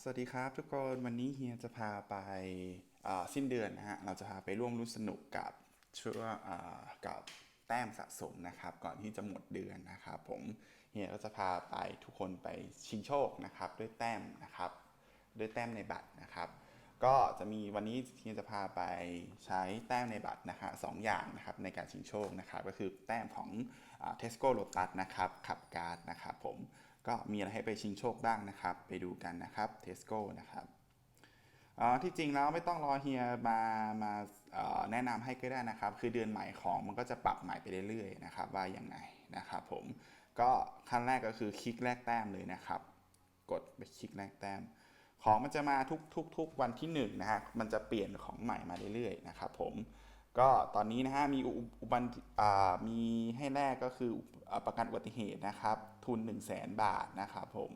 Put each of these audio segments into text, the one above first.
สวัสดีครับทุกคน วันนี้เฮียจะพาไปาสิ้นเดือนนะฮะ เราจะพาไปร่วมรุ้นสนุกกับช่วงอ่ากับแต้มสะสมนะครับ ก่อนที่จะหมดเดือนนะครับผมเฮียก็จะพาไปทุกคนไปชิงโชคนะครับ ด้วยแต้มนะครับ ด้วยแต้มในบัตรนะครับ ก็จะมีวันนี้เฮียจะพาไปใช้แต้มในบัตรนะฮะสองอย่างนะครับในการชิงโชคนะครับ ก็คือแต้มของเทสโก้โ o ตัสนะครับขับการ์ดนะครับผม ก็มีอะไรให้ไปชิงโชคบ้างนะครับ ไปดูกันนะครับเทสโก้นะครับที่จริงแล้วไม่ต้องรอเฮียมามาแนะนำให้ก็ได้นะครับ คือเดือนใหม่ของมันก็จะปรับใหม่ไปเรื่อยๆนะครับ ว่ายังไงนะครับผมก็ขั้นแรกก็คือคลิกแรกแต้มเลยนะครับ กดไปคลิกแรกแต้ม ของมันจะมาทุกทุกทุกวันที่1นงนะฮะมันจะเปลี่ยนของใหม่มาเรื่อยๆนะครับผมก็ตอนนี้นะฮะมีอุบันมีให้แรกก็คือ ประกันอุบัติเหตุนะครับ ทุน 1 0 0 0 0แบาทนะครับผม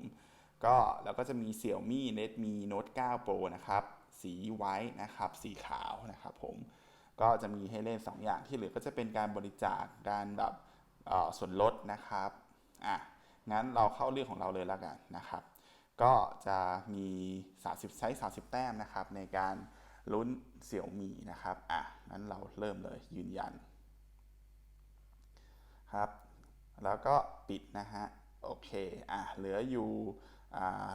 ก็แล้วก็จะมีเสี่ยวมี่เน็ตมีโน้ต9 Pro นะครับ สีไว้นะครับ สีขาวนะครับผมก็จะมีให้เล่น 2 อย่างที่เหลือก็จะเป็นการบริจาคการแบบส่วนลดนะครับอะงั้นเราเข้าเรื่องของเราเลยแล้วกันนะครับ ก็จะมี 30 ใช้ 30 แต้มนะครับ ในการลุ้นเสี่ยวมีนะครับอะงั้นเราเริ่มเลยยืนยันครับ แล้วก็ปิดนะฮะ โอเค อะ เหลืออยู่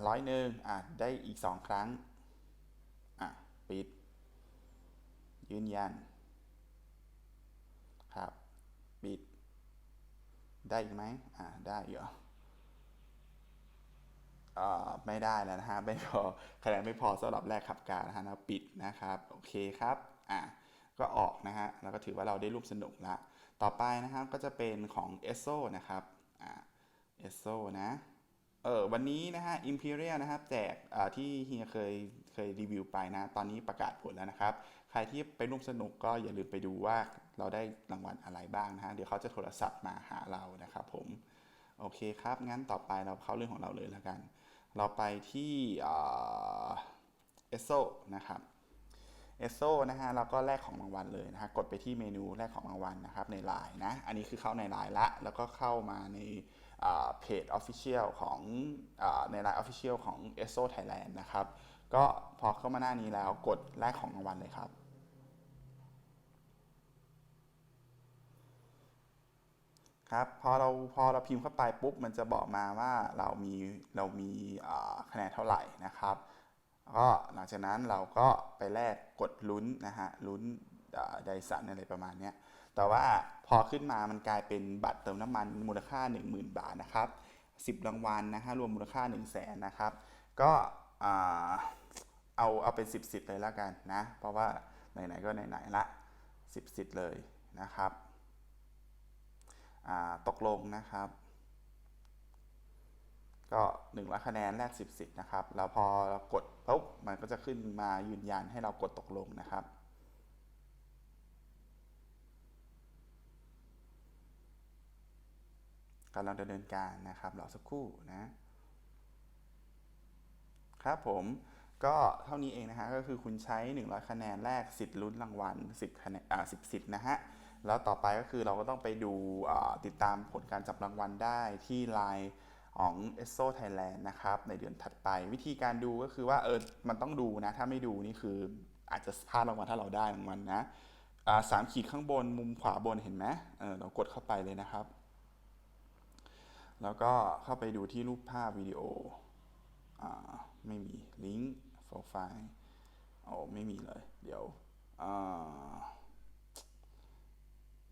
ร้อยหนึ่งอะ ได้อีก 2 ครั้ง อะ ปิด ยืนยัน ครับ ปิด ได้อีกไหมอ่าได้อยู่เอ่อไม่ได้แล้วนะฮะ ไม่พอคะแนนไม่พอสำหรับแรกขับการนะฮะนะปิดนะครับ โอเคครับ อะ ก็ออกนะฮะแล้วก็ถือว่าเราได้รูปสนุกละต่อไปนะครับก็จะเป็นของ e s s o นะครับอ่า e s s o นะเออวันนี้นะฮะ Imperial นะครับแจกที่เฮียเคยเคยรีวิวไปนะ ตอนนี้ประกาศผลแล้วนะครับ ใครที่ไปร่วมสนุกก็อย่าลืมไปดูว่าเราได้รางวัลอะไรบ้างนะฮะ เดี๋ยวเขาจะโทรศัพท์มาหาเรานะครับผม โอเคครับ งั้นต่อไปเราเข้าเรื่องของเราเลยแล้วกัน เราไปที่เอสโซนะครับ เอสโซนะฮะเราก็แลกของรางวัลเลยนะฮะกดไปที่เมนูแลกของรางวัลนะครับในไลน์นะอันนี้คือเข้าในไลน์ละ แล้วก็เข้ามาในเพจ Official ของอในไลน์ Official ของ e s o Thailand นะครับ ก็พอเข้ามาหน้านี้แล้วกดแลกของรางวัลเลยครับ ครับพอเราพอเราพิมพ์เข้าไปปุ๊บ มันจะบอกมาว่าเรามีเรามีคะแนนเท่าไหร่นะครับ ก็หลังจากนั้นเราก็ไปแลกกดลุ้นนะฮะลุ้นไดสันอะไรประมาณนี้แต่ว่าพอขึ้นมามันกลายเป็นบัตรเติมน้ำมันมูลค่า 10,000 บาทนะครับ10 รางวัลนะฮะรวมมูลค่า 1 0 0 0 0แสนนะครับ ก็เอาเอาเป็น 10สิทธิ์เลยล้วกันนะ เพราะว่าไหนๆก็ไหนๆละ 10สิทธิ์เลยนะครับตกลงนะครับ ก็1นึ่งร้อยคะแนนแรก 10สิทธิ์นะครับ แล้วพอเรากดปุ๊บมันก็จะขึ้นมายืนยันให้เรากดตกลงนะครับ กำลังดำเนินการนะครับรอสักครู่นะครับผมก็เท่านี้เองนะฮะก็คือคุณใช้ 100 คะแนนแรกสิทธิ์ลุ้นรางวัล10คะแนนอ่า10สิทธิ์นะฮะแล้วต่อไปก็คือเราก็ต้องไปดูติดตามผลการจับรางวัลได้ที่ไลน์ ของ e s o Thailand นะครับในเดือนถัดไป วิธีการดูก็คือว่าเออมันต้องดูนะ ถ้าไม่ดูนี่คืออาจจะพลาดรางวัลถ้าเราได้รางวัลนะสามขีดข้างบนมุมขวาบนเห็นไหมเออเรากดเข้าไปเลยนะครับ แล้วก็เข้าไปดูที่รูปภาพวิดีโออ่าไม่มีลิงก์โปรไฟล์โอ้ไม่มีเลย เดี๋ยว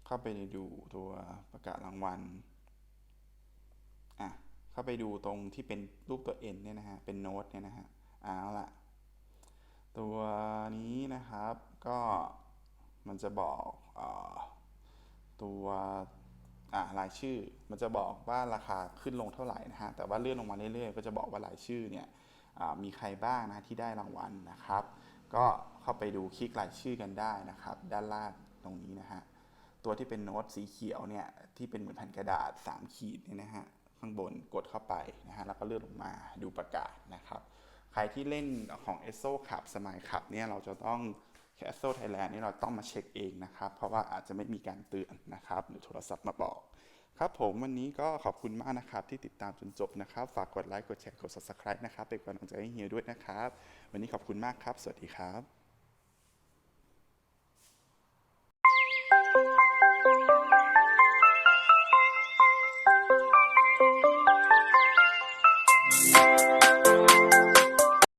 เข้าไปดูตัวประกาศรางวัล เข้าไปดูตรงที่เป็นรูปตัว N เนี่ยนะฮะ เป็นโน้ตเนี่ยนะฮะเอาละตัวนี้นะครับก็มันจะบอกอตัวรายชื่อ มันจะบอกว่าราคาขึ้นลงเท่าไหร่นะฮะ แต่ว่าเลื่อนลงมาเรื่อยๆ ก็จะบอกว่ารายชื่อเนี่ยมีใครบ้างนะที่ได้รางวัลนะครับ ก็เข้าไปดูคลิกรายชื่อกันได้นะครับ ด้านล่างตรงนี้นะฮะ ตัวที่เป็นโน้ตสีเขียวเนี่ยที่เป็นเหมือนแผ่นกระดาษ 3 ขีดเนี่ยนะฮะ ข้างบนกดเข้าไปนะฮะแล้วก็เลื่อนลงมาดูประกาศนะครับใครที่เล่นของ e s s o ขับสมัยขับเนี่ยเราจะต้อง e s s o Thailand นี่เราต้องมาเช็คเองนะครับ เพราะว่าอาจจะไม่มีการเตือนนะครับ หรือโทรศัพท์มาบอก ครับผมวันนี้ก็ขอบคุณมากนะครับ ที่ติดตามจนจบนะครับ ฝากกดไลค์กดแชร์กด subscribe นะครับเป็นกำลังใจให้เฮียด้วยนะครับ วันนี้ขอบคุณมากครับ สวัสดีครับ